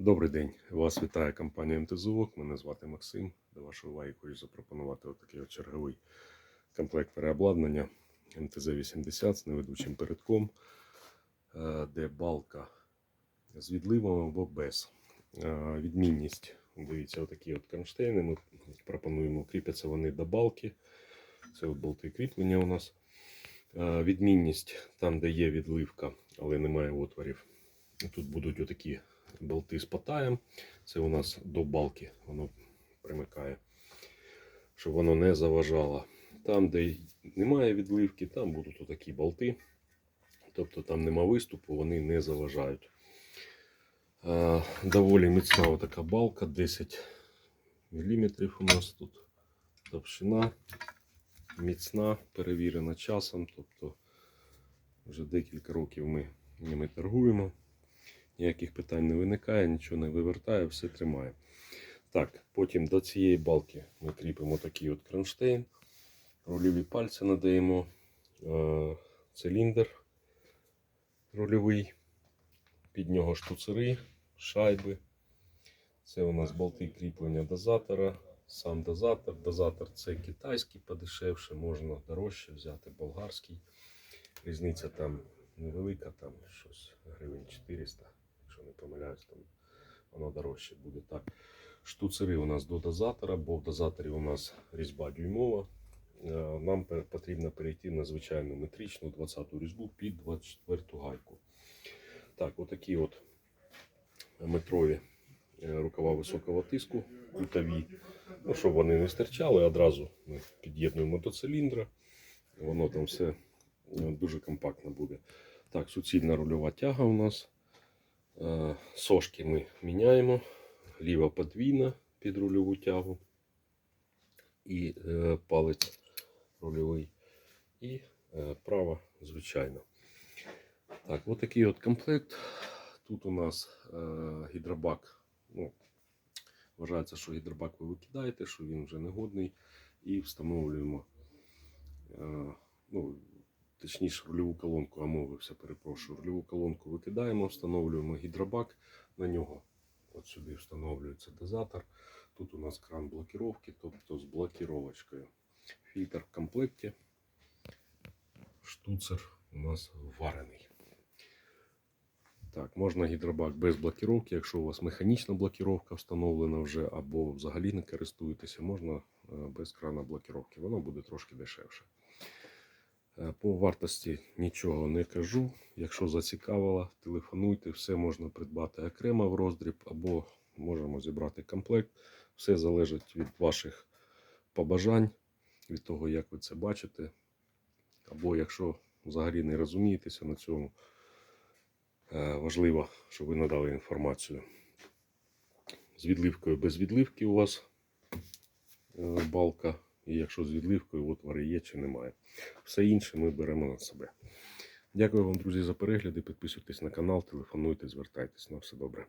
Добрий день. Вас вітає компанія МТЗОК. Мене звати Максим. До вашої уваги хочу запропонувати отакий от черговий комплект переобладнання МТЗ-80 з неведучим передком, е, де балка з відливом або без. Е, Відмінність. Дивіться, отакі от кронштейни. Ми пропонуємо кріпляться вони до балки. Це от болти кріплення у нас. Е, Відмінність там, де є відливка, але немає отворів. Тут будуть отакі болти з патаєм. Це у нас до балки воно примикає, щоб воно не заважало. Там, де немає відливки, там будуть отакі болти. Тобто там нема виступу, вони не заважають. Доволі міцна така балка, 10 мм у нас тут товщина. Міцна, перевірена часом. Тобто вже декілька років ми ними торгуємо. Ніяких питань не виникає, нічого не вивертає, все тримає. Так, потім до цієї балки ми кріпимо такий от кронштейн. Рульові пальці надаємо. Е, циліндр рульовий. Під нього штуцери, шайби. Це у нас болти кріплення дозатора. Сам дозатор. Дозатор це китайський подешевше, можна дорожче взяти болгарський. Різниця там невелика, там щось гривень 400, якщо не помиляюсь, там воно дорожче буде так. Штуцери у нас до дозатора, бо в дозаторі у нас різьба дюймова. Е, Нам потрібно перейти на звичайну метричну 20-ту різьбу під 24-ту гайку. Так, отакі от метрові е, рукава високого тиску, кутові. Ну, щоб вони не стирчали, одразу ми під'єднуємо до циліндра. Воно там все е, дуже компактно буде. Так, суцільна рульова тяга у нас. Е, Сошки ми міняємо. Ліва подвійна під рульову тягу. І е, палець рульовий. І е, права, звичайно. Так, от такий от комплект. Тут у нас гідробак. Ну, вважається, що гідробак ви викидаєте, що він вже негодний. І встановлюємо. Ну, точніше, рульову колонку, омовився, перепрошую. Рульову колонку викидаємо, встановлюємо гідробак на нього. От сюди встановлюється дозатор. Тут у нас кран блокировки, тобто з блокировочкою. Фільтр в комплекті. Штуцер у нас варений. Так, можна гідробак без блокировки. Якщо у вас механічна блокировка встановлена вже, або взагалі не користуєтеся, можна е, без крана блокировки. Воно буде трошки дешевше. Е, По вартості нічого не кажу. Якщо зацікавило, телефонуйте, все можна придбати окремо в роздріб, або можемо зібрати комплект. Все залежить від ваших побажань, від того, як ви це бачите. Або якщо взагалі не розумієтеся на цьому, е, важливо, щоб ви надали інформацію. З відливкою без відливки у вас е, балка. І якщо з відливкою отвори є чи немає. Все інше ми беремо на себе. Дякую вам, друзі, за перегляди. Підписуйтесь на канал, телефонуйте, звертайтесь. На все добре.